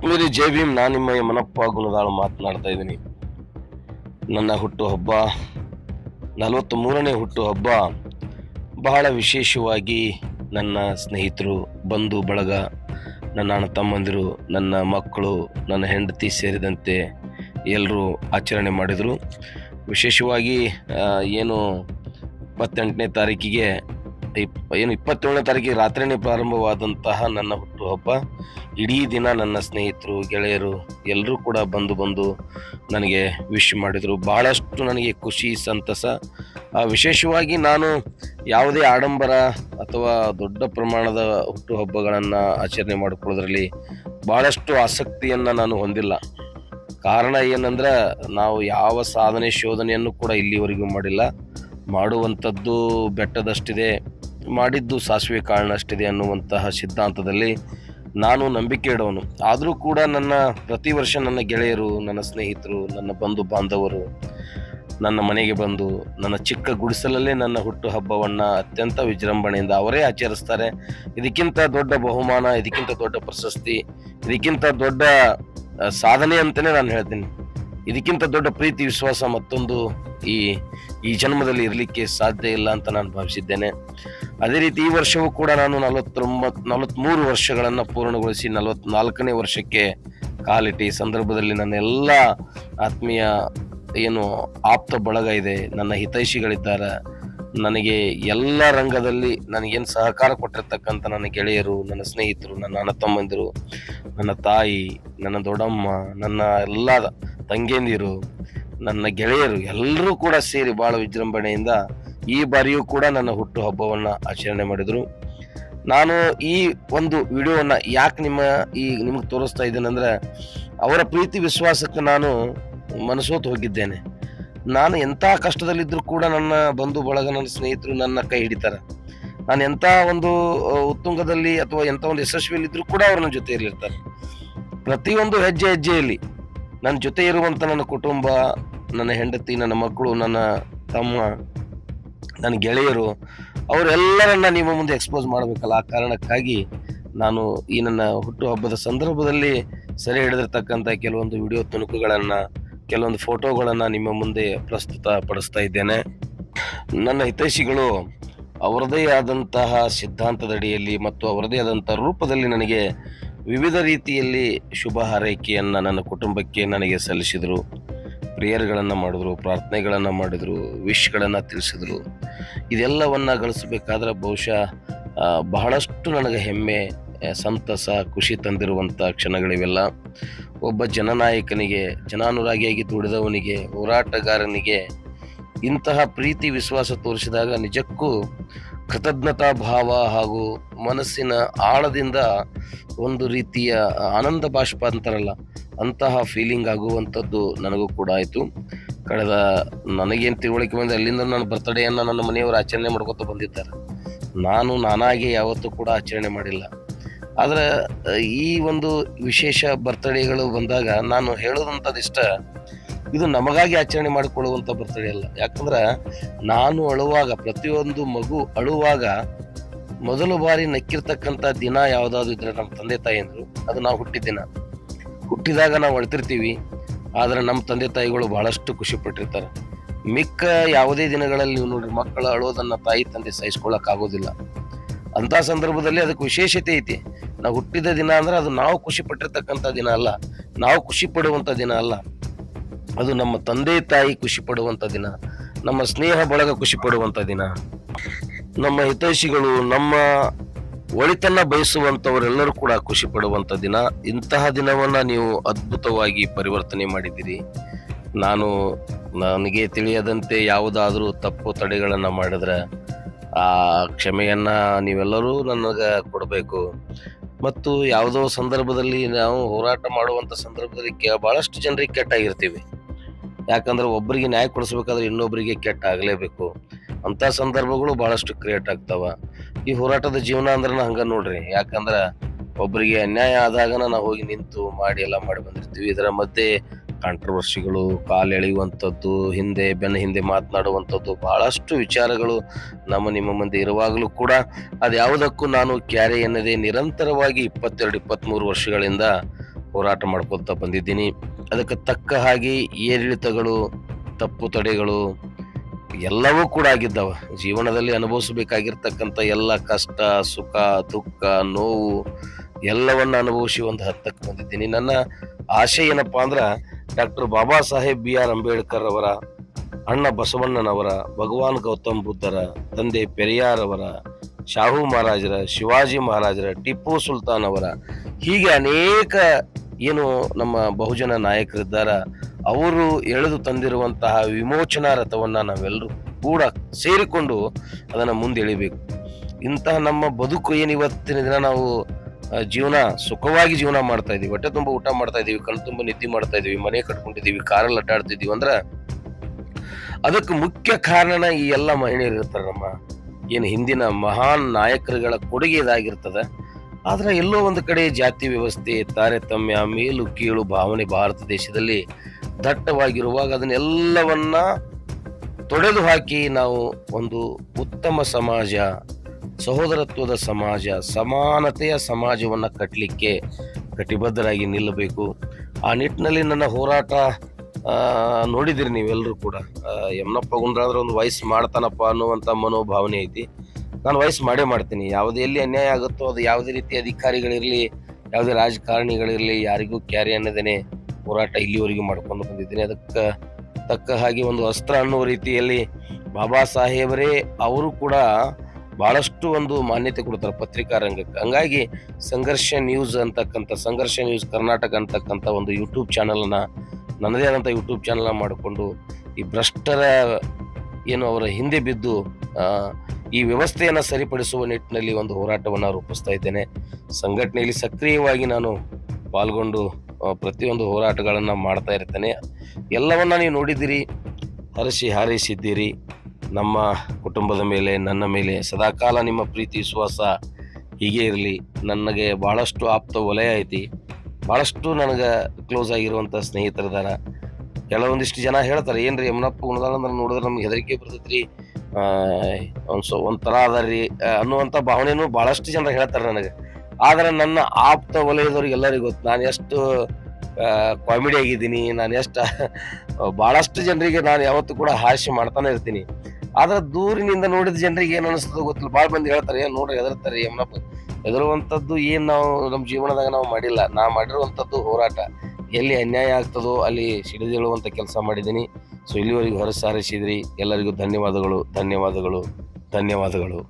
ಆತ್ಮೀಯರಿ J Bhim. ನಾನು ನಿಮ್ಮ ಯಮನಪ್ಪ ಗುಣದಾಳು ಮಾತನಾಡ್ತಾ ಇದ್ದೀನಿ. ನನ್ನ ಹುಟ್ಟು ಹಬ್ಬ ನಲವತ್ತ್ ಮೂರನೇ ಹುಟ್ಟು ಹಬ್ಬ ಬಹಳ ವಿಶೇಷವಾಗಿ ನನ್ನ ಸ್ನೇಹಿತರು, ಬಂಧು, ಬಳಗ, ನನ್ನ ಅಣ್ಣ ತಮ್ಮಂದಿರು, ನನ್ನ ಮಕ್ಕಳು, ನನ್ನ ಹೆಂಡತಿ ಸೇರಿದಂತೆ ಎಲ್ಲರೂ ಆಚರಣೆ ಮಾಡಿದರು. ವಿಶೇಷವಾಗಿ ಏನು ಇಪ್ಪತ್ತೆಂಟನೇ ತಾರೀಕಿಗೆ ಇಪ್ ಏನು ಇಪ್ಪತ್ತೇಳನೇ ತಾರೀಕಿಗೆ ರಾತ್ರಿನೇ ಪ್ರಾರಂಭವಾದಂತಹ ನನ್ನ ಹುಟ್ಟುಹಬ್ಬ. ಇಡೀ ದಿನ ನನ್ನ ಸ್ನೇಹಿತರು, ಗೆಳೆಯರು ಎಲ್ಲರೂ ಕೂಡ ಬಂದು ಬಂದು ನನಗೆ ವಿಶ್ ಮಾಡಿದರು. ಭಾಳಷ್ಟು ನನಗೆ ಖುಷಿ, ಸಂತಸ. ವಿಶೇಷವಾಗಿ ನಾನು ಯಾವುದೇ ಆಡಂಬರ ಅಥವಾ ದೊಡ್ಡ ಪ್ರಮಾಣದ ಹುಟ್ಟುಹಬ್ಬಗಳನ್ನು ಆಚರಣೆ ಮಾಡಿಕೊಳ್ಳೋದ್ರಲ್ಲಿ ಭಾಳಷ್ಟು ಆಸಕ್ತಿಯನ್ನು ನಾನು ಹೊಂದಿಲ್ಲ. ಕಾರಣ ಏನಂದ್ರೆ, ನಾವು ಯಾವ ಸಾಧನೆ, ಶೋಧನೆಯನ್ನು ಕೂಡ ಇಲ್ಲಿವರೆಗೂ ಮಾಡಿಲ್ಲ. ಮಾಡುವಂಥದ್ದು ಬೆಟ್ಟದಷ್ಟಿದೆ. ಮಾಡಿದ್ದು ಸಾಸಿವೆ ಕಾಳನಷ್ಟಿದೆ ಅನ್ನುವಂತಹ ಸಿದ್ಧಾಂತದಲ್ಲಿ ನಾನು ನಂಬಿಕೆ ಇಡೋನು. ಆದರೂ ಕೂಡ ನನ್ನ ಪ್ರತಿ ವರ್ಷ ನನ್ನ ಗೆಳೆಯರು, ನನ್ನ ಸ್ನೇಹಿತರು, ನನ್ನ ಬಂಧು ಬಾಂಧವರು, ನನ್ನ ಮನೆಗೆ ಬಂದು, ನನ್ನ ಚಿಕ್ಕ ಗುಡಿಸಲಲ್ಲೇ ನನ್ನ ಹುಟ್ಟು ಹಬ್ಬವನ್ನು ಅತ್ಯಂತ ವಿಜೃಂಭಣೆಯಿಂದ ಅವರೇ ಆಚರಿಸ್ತಾರೆ. ಇದಕ್ಕಿಂತ ದೊಡ್ಡ ಬಹುಮಾನ, ಇದಕ್ಕಿಂತ ದೊಡ್ಡ ಪ್ರಶಸ್ತಿ, ಇದಕ್ಕಿಂತ ದೊಡ್ಡ ಸಾಧನೆ ಅಂತಲೇ ನಾನು ಹೇಳ್ತೀನಿ. ಇದಕ್ಕಿಂತ ದೊಡ್ಡ ಪ್ರೀತಿ, ವಿಶ್ವಾಸ ಮತ್ತೊಂದು ಈ ಈ ಜನ್ಮದಲ್ಲಿ ಇರಲಿಕ್ಕೆ ಸಾಧ್ಯ ಇಲ್ಲ ಅಂತ ನಾನು ಭಾವಿಸಿದ್ದೇನೆ. ಅದೇ ರೀತಿ ಈ ವರ್ಷವೂ ಕೂಡ ನಾನು ನಲವತ್ತೊಂಬತ್ತು ನಲವತ್ತ್ಮೂರು ವರ್ಷಗಳನ್ನು ಪೂರ್ಣಗೊಳಿಸಿ ನಲವತ್ನಾಲ್ಕನೇ ವರ್ಷಕ್ಕೆ ಕಾಲಿಟ್ಟು ಈ ಸಂದರ್ಭದಲ್ಲಿ ನನ್ನ ಎಲ್ಲ ಆತ್ಮೀಯ ಏನು ಆಪ್ತ ಬಳಗ ಇದೆ, ನನ್ನ ಹಿತೈಷಿಗಳಿದ್ದಾರೆ. ನನಗೆ ಎಲ್ಲ ರಂಗದಲ್ಲಿ ನನಗೇನು ಸಹಕಾರ ಕೊಟ್ಟಿರ್ತಕ್ಕಂಥ ನನ್ನ ಗೆಳೆಯರು, ನನ್ನ ಸ್ನೇಹಿತರು, ನನ್ನ ಅಣ್ಣ ತಮ್ಮಂದಿರು, ನನ್ನ ತಾಯಿ, ನನ್ನ ದೊಡ್ಡಮ್ಮ, ನನ್ನ ಎಲ್ಲ ತಂಗಿಯಂದಿರು, ನನ್ನ ಗೆಳೆಯರು ಎಲ್ಲರೂ ಕೂಡ ಸೇರಿ ಭಾಳ ವಿಜೃಂಭಣೆಯಿಂದ ಈ ಬಾರಿಯೂ ಕೂಡ ನನ್ನ ಹುಟ್ಟು ಹಬ್ಬವನ್ನು ಆಚರಣೆ ಮಾಡಿದರು. ನಾನು ಈ ಒಂದು ವಿಡಿಯೋವನ್ನು ಯಾಕೆ ನಿಮ್ಮ ಈ ನಿಮಗೆ ತೋರಿಸ್ತಾ ಇದ್ದೇನೆಂದ್ರೆ ಅವರ ಪ್ರೀತಿ ವಿಶ್ವಾಸಕ್ಕೆ ನಾನು ಮನಸೋತು ಹೋಗಿದ್ದೇನೆ. ನಾನು ಎಂಥ ಕಷ್ಟದಲ್ಲಿದ್ದರೂ ಕೂಡ ನನ್ನ ಬಂಧು ಬಳಗ, ನನ್ನ ಸ್ನೇಹಿತರು ನನ್ನ ಕೈ ಹಿಡಿತಾರೆ. ನಾನು ಎಂಥ ಒಂದು ಉತ್ತುಂಗದಲ್ಲಿ ಅಥವಾ ಎಂಥ ಒಂದು ಯಶಸ್ವಿಯಲ್ಲಿದ್ದರೂ ಕೂಡ ಅವರು ನನ್ನ ಜೊತೆ ಇರಲಿರ್ತಾರೆ. ಪ್ರತಿಯೊಂದು ಹೆಜ್ಜೆ ಹೆಜ್ಜೆಯಲ್ಲಿ ನನ್ನ ಜೊತೆ ಇರುವಂಥ ನನ್ನ ಕುಟುಂಬ, ನನ್ನ ಹೆಂಡತಿ, ನನ್ನ ಮಕ್ಕಳು, ನನ್ನ ತಮ್ಮ ನನ್ನ ಗೆಳೆಯರು, ಅವರೆಲ್ಲರನ್ನ ನಿಮ್ಮ ಮುಂದೆ ಎಕ್ಸ್ಪೋಸ್ ಮಾಡಬೇಕಲ್ಲ. ಆ ಕಾರಣಕ್ಕಾಗಿ ನಾನು ಈ ನನ್ನ ಹುಟ್ಟುಹಬ್ಬದ ಸಂದರ್ಭದಲ್ಲಿ ಸೆರೆ ಹಿಡಿದಿರ್ತಕ್ಕಂಥ ಕೆಲವೊಂದು ವಿಡಿಯೋ ತುಣುಕುಗಳನ್ನು, ಕೆಲವೊಂದು ಫೋಟೋಗಳನ್ನು ನಿಮ್ಮ ಮುಂದೆ ಪ್ರಸ್ತುತ ಪಡಿಸ್ತಾ ಇದ್ದೇನೆ. ನನ್ನ ಹಿತೈಷಿಗಳು, ಅವರದೇ ಆದಂತಹ ಸಿದ್ಧಾಂತದಡಿಯಲ್ಲಿ ಮತ್ತು ಅವರದೇ ಆದಂಥ ರೂಪದಲ್ಲಿ ನನಗೆ ವಿವಿಧ ರೀತಿಯಲ್ಲಿ ಶುಭ ಹಾರೈಕೆಯನ್ನು ನನ್ನ ಕುಟುಂಬಕ್ಕೆ ನನಗೆ ಸಲ್ಲಿಸಿದರು. ಪ್ರೇಯರ್ಗಳನ್ನು ಮಾಡಿದ್ರು, ಪ್ರಾರ್ಥನೆಗಳನ್ನು ಮಾಡಿದರು ವಿಶ್ಗಳನ್ನು ತಿಳಿಸಿದರು. ಇದೆಲ್ಲವನ್ನು ಗಳಿಸಬೇಕಾದ್ರೆ ಬಹುಶಃ ಬಹಳಷ್ಟು ನನಗೆ ಹೆಮ್ಮೆ ಸಂತಸ, ಖುಷಿ ತಂದಿರುವಂಥ ಕ್ಷಣಗಳಿವೆಲ್ಲ. ಒಬ್ಬ ಜನನಾಯಕನಿಗೆ, ಜನಾನುರಾಗಿಯಾಗಿ ದುಡಿದವನಿಗೆ, ಹೋರಾಟಗಾರನಿಗೆ ಇಂತಹ ಪ್ರೀತಿ, ವಿಶ್ವಾಸ ತೋರಿಸಿದಾಗ ನಿಜಕ್ಕೂ ಕೃತಜ್ಞತಾ ಭಾವ ಹಾಗೂ ಮನಸ್ಸಿನ ಆಳದಿಂದ ಒಂದು ರೀತಿಯ ಆನಂದ ಬಾಷ್ಪ ಅಂತಾರಲ್ಲ ಅಂತಹ ಫೀಲಿಂಗ್ ಆಗುವಂಥದ್ದು ನನಗೂ ಕೂಡ ಆಯಿತು. ಕಳೆದ ನನಗೇನು ತಿಳುವಳಿಕೆ ಬಂದರೆ ಅಲ್ಲಿಂದ ನನ್ನ ಬರ್ತಡೇಯನ್ನು ನನ್ನ ಮನೆಯವರು ಆಚರಣೆ ಮಾಡ್ಕೊತ ಬಂದಿದ್ದಾರೆ. ನಾನು ನಾನಾಗಿ ಯಾವತ್ತೂ ಕೂಡ ಆಚರಣೆ ಮಾಡಿಲ್ಲ. ಆದರೆ, ಈ ಒಂದು ವಿಶೇಷ ಬರ್ತಡೇಗಳು ಬಂದಾಗ ನಾನು ಹೇಳೋದಂಥದ್ದಿಷ್ಟ ಇದು ನಮಗಾಗಿ ಆಚರಣೆ ಮಾಡಿಕೊಳ್ಳುವಂಥ ಬರ್ತಡೇ ಅಲ್ಲ. ಯಾಕಂದ್ರೆ, ನಾನು ಅಳುವಾಗ, ಪ್ರತಿಯೊಂದು ಮಗು ಅಳುವಾಗ ಮೊದಲು ಬಾರಿ ನಕ್ಕಿರ್ತಕ್ಕಂಥ ದಿನ ಯಾವುದಾದ್ರು ಇದ್ರೆ ನಮ್ಮ ತಂದೆ ತಾಯಿಯಂದ್ರು, ಅದು ನಾವು ಹುಟ್ಟಿದ ದಿನ. ಹುಟ್ಟಿದಾಗ ನಾವು ಅಳ್ತಿರ್ತೀವಿ, ಆದರೆ ನಮ್ಮ ತಂದೆ ತಾಯಿಗಳು ಬಹಳಷ್ಟು ಖುಷಿ ಪಟ್ಟಿರ್ತಾರೆ. ಮಿಕ್ಕ ಯಾವುದೇ ದಿನಗಳಲ್ಲಿ ನೀವು ನೋಡ್ರಿ, ಮಕ್ಕಳು ಅಳೋದನ್ನು ತಾಯಿ ತಂದೆ ಸಹಿಸ್ಕೊಳ್ಳೋಕ್ಕಾಗೋದಿಲ್ಲ ಅಂಥ ಸಂದರ್ಭದಲ್ಲಿ ಅದಕ್ಕೆ ವಿಶೇಷತೆ ಐತಿ. ನಾವು ಹುಟ್ಟಿದ ದಿನ ಅಂದ್ರೆ ಅದು ನಾವು ಖುಷಿ ಪಟ್ಟಿರ್ತಕ್ಕಂಥ ದಿನ ಅಲ್ಲ, ನಾವು ಖುಷಿ ಪಡುವಂಥ ದಿನ ಅಲ್ಲ. ಅದು ನಮ್ಮ ತಂದೆ ತಾಯಿ ಖುಷಿ ಪಡುವಂಥ ದಿನ, ನಮ್ಮ ಸ್ನೇಹ ಬಳಗ ಖುಷಿ ಪಡುವಂಥ ದಿನ. ನಮ್ಮ ಹಿತೈಷಿಗಳು, ನಮ್ಮ ಒಳಿತನ್ನ ಬಯಸುವಂತವರೆಲ್ಲರೂ ಕೂಡ ಖುಷಿ ಪಡುವಂತ ದಿನ. ಇಂತಹ ದಿನವನ್ನ ನೀವು ಅದ್ಭುತವಾಗಿ ಪರಿವರ್ತನೆ ಮಾಡಿದ್ದೀರಿ. ನಾನು, ನನಗೆ ತಿಳಿಯದಂತೆ ಯಾವುದಾದ್ರೂ ತಪ್ಪು ತಡೆಗಳನ್ನು ಮಾಡಿದ್ರೆ ಆ ಕ್ಷಮೆಯನ್ನ ನೀವೆಲ್ಲರೂ ನನಗೆ ಕೊಡಬೇಕು. ಮತ್ತು ಯಾವುದೋ ಸಂದರ್ಭದಲ್ಲಿ ನಾವು ಹೋರಾಟ ಮಾಡುವಂಥ ಸಂದರ್ಭದಲ್ಲಿ ಕೆ ಭಾಳಷ್ಟು ಜನರಿಗೆ ಕೆಟ್ಟಾಗಿರ್ತೀವಿ. ಯಾಕಂದ್ರೆ ಒಬ್ಬರಿಗೆ ನ್ಯಾಯ ಕೊಡಿಸ್ಬೇಕಾದ್ರೆ ಇನ್ನೊಬ್ಬರಿಗೆ ಕೆಟ್ಟ ಆಗಲೇಬೇಕು ಅಂಥ ಸಂದರ್ಭಗಳು ಭಾಳಷ್ಟು ಕ್ರಿಯೇಟ್ ಆಗ್ತಾವ. ಈ ಹೋರಾಟದ ಜೀವನ ಅಂದ್ರೆ ಹಂಗ ನೋಡ್ರಿ. ಯಾಕಂದ್ರೆ ಒಬ್ಬರಿಗೆ ಅನ್ಯಾಯ ಆದಾಗ ನಾವು ಹೋಗಿ ನಿಂತು ಮಾಡಿ ಎಲ್ಲ ಮಾಡಿ ಬಂದಿರ್ತೀವಿ. ಇದರ ಮಧ್ಯೆ ಕಾಂಟ್ರವರ್ಸಿಗಳು ಕಾಲು ಎಳೆಯುವಂಥದ್ದು, ಹಿಂದೆ ಬೆನ್ನ ಹಿಂದೆ ಮಾತನಾಡುವಂಥದ್ದು ಬಹಳಷ್ಟು ವಿಚಾರಗಳು ನಮ್ಮ ನಿಮ್ಮ ಮುಂದೆ ಇರುವಾಗಲೂ ಕೂಡ ಅದು ಯಾವುದಕ್ಕೂ ನಾನು ಕ್ಯಾರೆ ಎನ್ನದೆ ನಿರಂತರವಾಗಿ ಇಪ್ಪತ್ತೆರಡು ಇಪ್ಪತ್ತ್ಮೂರು ವರ್ಷಗಳಿಂದ ಹೋರಾಟ ಮಾಡ್ಕೊಳ್ತಾ ಬಂದಿದ್ದೀನಿ. ಅದಕ್ಕೆ ತಕ್ಕ ಹಾಗೆ ಏರಿಳಿತಗಳು, ತಪ್ಪು ತಡೆಗಳು ಎಲ್ಲವೂ ಕೂಡ ಆಗಿದ್ದಾವ. ಜೀವನದಲ್ಲಿ ಅನುಭವಿಸಬೇಕಾಗಿರ್ತಕ್ಕಂತ ಎಲ್ಲ ಕಷ್ಟ, ಸುಖ, ದುಃಖ, ನೋವು ಎಲ್ಲವನ್ನ ಅನುಭವಿಸಿ ಒಂದು ಹತ್ತಕ್ಕೆ ಬಂದಿದ್ದೀನಿ. ನನ್ನ ಆಶೆ ಏನಪ್ಪ ಅಂದ್ರೆ doctor Baba Saheb B R Ambedkar ಅವರ, ಅಣ್ಣ ಬಸವಣ್ಣನವರ, ಭಗವಾನ್ ಗೌತಮ್ ಬುದ್ಧರ, ತಂದೆ ಪೆರಿಯಾರ್ ಅವರ, ಶಾಹು ಮಹಾರಾಜರ, ಶಿವಾಜಿ ಮಹಾರಾಜರ, ಟಿಪ್ಪು ಸುಲ್ತಾನ್ ಅವರ ಹೀಗೆ ಅನೇಕ ಏನು ನಮ್ಮ ಬಹುಜನ ನಾಯಕರಿದ್ದಾರ. ಅವರು ಎಳೆದು ತಂದಿರುವಂತಹ ವಿಮೋಚನಾ ರಥವನ್ನ ನಾವೆಲ್ಲರೂ ಕೂಡ ಸೇರಿಕೊಂಡು ಅದನ್ನು ಮುಂದೆ ಎಳಿಬೇಕು ಇಂತಹ ನಮ್ಮ ಬದುಕು ಏನು ಇವತ್ತಿನ ದಿನ ನಾವು ಜೀವನ ಸುಖವಾಗಿ ಜೀವನ ಮಾಡ್ತಾ ಇದೀವಿ. ಹೊಟ್ಟೆ ತುಂಬ ಊಟ ಮಾಡ್ತಾ ಇದೀವಿ ಕಣ್ ತುಂಬ ನಿದ್ದೆ ಮಾಡ್ತಾ ಇದೀವಿ, ಮನೆ ಕಟ್ಕೊಂಡಿದ್ದೀವಿ ಕಾರಲ್ಲಿ ಅಡ್ಡಾಡ್ತಿದೀವಿ ಅಂದ್ರ ಅದಕ್ಕೆ ಮುಖ್ಯ ಕಾರಣ ಈ ಎಲ್ಲ ಮಹಿಳೆಯರು ಇರ್ತಾರೆ ನಮ್ಮ. ಏನು ಹಿಂದಿನ ಮಹಾನ್ ನಾಯಕರುಗಳ ಕೊಡುಗೆ ಇದಾಗಿರ್ತದೆ. ಆದ್ರೆ ಎಲ್ಲೋ ಒಂದು ಕಡೆ ಜಾತಿ ವ್ಯವಸ್ಥೆ, ತಾರತಮ್ಯ, ಮೇಲು, ಕೀಳು, ಭಾವನೆ ಭಾರತ ದೇಶದಲ್ಲಿ ದಟ್ಟವಾಗಿರುವಾಗ ಅದನ್ನೆಲ್ಲವನ್ನ ತೊಡೆದು ಹಾಕಿ ನಾವು ಒಂದು ಉತ್ತಮ ಸಮಾಜ, ಸಹೋದರತ್ವದ ಸಮಾಜ, ಸಮಾನತೆಯ ಸಮಾಜವನ್ನ ಕಟ್ಟಲಿಕ್ಕೆ ಕಟಿಬದ್ಧರಾಗಿ ನಿಲ್ಲಬೇಕು. ಆ ನಿಟ್ಟಿನಲ್ಲಿ ನನ್ನ ಹೋರಾಟ ನೋಡಿದಿರಿ ನೀವೆಲ್ಲರೂ ಕೂಡ. ಯಮನಪ್ಪ ಗುಂಡ್ರಾದ್ರೆ ಒಂದು ವಯಸ್ಸು ಮಾಡ್ತಾನಪ್ಪ ಅನ್ನುವಂಥ ಮನೋಭಾವನೆ ಐತಿ. ನಾನು ವಯಸ್ಸು ಮಾಡೇ ಮಾಡ್ತೀನಿ. ಯಾವುದೇ ಎಲ್ಲಿ ಅನ್ಯಾಯ ಆಗುತ್ತೋ ಅದು ಯಾವುದೇ ರೀತಿ ಅಧಿಕಾರಿಗಳಿರಲಿ, ಯಾವುದೇ ರಾಜಕಾರಣಿಗಳಿರಲಿ, ಯಾರಿಗೂ ಕ್ಯಾರಿ ಅನ್ನೋದೇನೆ ಹೋರಾಟ ಇಲ್ಲಿವರೆಗೂ ಮಾಡ್ಕೊಂಡು ಬಂದಿದ್ದೀನಿ. ಅದಕ್ಕೆ ತಕ್ಕ ಹಾಗೆ ಒಂದು ಅಸ್ತ್ರ ಅನ್ನುವ ರೀತಿಯಲ್ಲಿ ಬಾಬಾ ಸಾಹೇಬರೇ ಅವರು ಕೂಡ ಭಾಳಷ್ಟು ಒಂದು ಮಾನ್ಯತೆ ಕೊಡ್ತಾರೆ ಪತ್ರಿಕಾ ರಂಗಕ್ಕೆ ಹಂಗಾಗಿ ಸಂಘರ್ಷ ನ್ಯೂಸ್ ಅಂತಕ್ಕಂಥ, ಸಂಘರ್ಷ ನ್ಯೂಸ್ ಕರ್ನಾಟಕ ಅಂತಕ್ಕಂಥ ಒಂದು ಯೂಟ್ಯೂಬ್ ಚಾನಲನ್ನು, ನನ್ನದೇ ಆದಂಥ ಯೂಟ್ಯೂಬ್ ಚಾನಲ್ನ ಮಾಡಿಕೊಂಡು ಈ ಭ್ರಷ್ಟರ ಏನು ಅವರ ಹಿಂದೆ ಬಿದ್ದು ಈ ವ್ಯವಸ್ಥೆಯನ್ನು ಸರಿಪಡಿಸುವ ನಿಟ್ಟಿನಲ್ಲಿ ಒಂದು ಹೋರಾಟವನ್ನು ರೂಪಿಸ್ತಾ ಇದ್ದೇನೆ. ಸಂಘಟನೆಯಲ್ಲಿ ಸಕ್ರಿಯವಾಗಿ ನಾನು ಪಾಲ್ಗೊಂಡು ಪ್ರತಿಯೊಂದು ಹೋರಾಟಗಳನ್ನು ಮಾಡ್ತಾ ಇರ್ತೇನೆ. ಎಲ್ಲವನ್ನ ನೀವು ನೋಡಿದ್ದೀರಿ, ಹರಸಿ ಹಾರೈಸಿದ್ದೀರಿ. ನಮ್ಮ ಕುಟುಂಬದ ಮೇಲೆ, ನನ್ನ ಮೇಲೆ ಸದಾಕಾಲ ನಿಮ್ಮ ಪ್ರೀತಿ, ವಿಶ್ವಾಸ ಹೀಗೆ ಇರಲಿ. ನನಗೆ ಭಾಳಷ್ಟು ಆಪ್ತ ವಲಯ ಐತಿ. ಭಾಳಷ್ಟು ನನಗೆ ಕ್ಲೋಸ್ ಆಗಿರುವಂಥ ಸ್ನೇಹಿತರಿದಾರ ಕೆಲವೊಂದಿಷ್ಟು ಜನ ಹೇಳ್ತಾರೆ, ಏನ್ರಿ ಯಮನಪ್ಪ ಗುಣದಾನ ಅಂದ್ರೆ ನೋಡಿದ್ರೆ ನಮ್ಗೆ ಹೆದರಿಕೆ ಬರ್ತೈತೆ ರೀ ಒಂದು ಸೊ ಒಂಥರ ಅದ ರೀ. ಅನ್ನುವಂಥ ಭಾವನೆಯೂ ಭಾಳಷ್ಟು ಜನ ಹೇಳ್ತಾರೆ ನನಗೆ. ಆದ್ರೆ ನನ್ನ ಆಪ್ತ ವಲಯದವ್ರಿಗೆ ಎಲ್ಲರಿಗೂ ಗೊತ್ತು. ನಾನು ಎಷ್ಟು ಕಾಮಿಡಿ ಆಗಿದ್ದೀನಿ, ನಾನು ಎಷ್ಟು ಭಾಳಷ್ಟು ಜನರಿಗೆ ನಾನು ಯಾವತ್ತೂ ಕೂಡ ಹಾಸ್ಯ ಮಾಡ್ತಾನೆ ಇರ್ತೀನಿ. ಆದ್ರೆ ದೂರಿನಿಂದ ನೋಡಿದ ಜನರಿಗೆ ಏನು ಅನಿಸ್ತದೆ ಗೊತ್ತಿಲ್ಲ. ಭಾಳ ಮಂದಿ ಹೇಳ್ತಾರೆ ಏನು ನೋಡ್ರಿ ಹೆದರ್ತಾರೆ ಏನಪ್ಪ ಹೆದರುವಂಥದ್ದು ಏನು ನಾವು ನಮ್ಮ ಜೀವನದಾಗ ನಾವು ಮಾಡಿಲ್ಲ. ನಾ ಮಾಡಿರುವಂಥದ್ದು ಹೋರಾಟ. ಎಲ್ಲಿ ಅನ್ಯಾಯ ಆಗ್ತದೋ ಅಲ್ಲಿ ಸಿಡಿದೇಳುವಂಥ ಕೆಲಸ ಮಾಡಿದ್ದೀನಿ. ಸೊ ಇಲ್ಲಿವರೆಗೂ ಹೊರಸಾರಿಸಿದ್ರಿ. ಎಲ್ಲರಿಗೂ ಧನ್ಯವಾದಗಳು ಧನ್ಯವಾದಗಳು ಧನ್ಯವಾದಗಳು.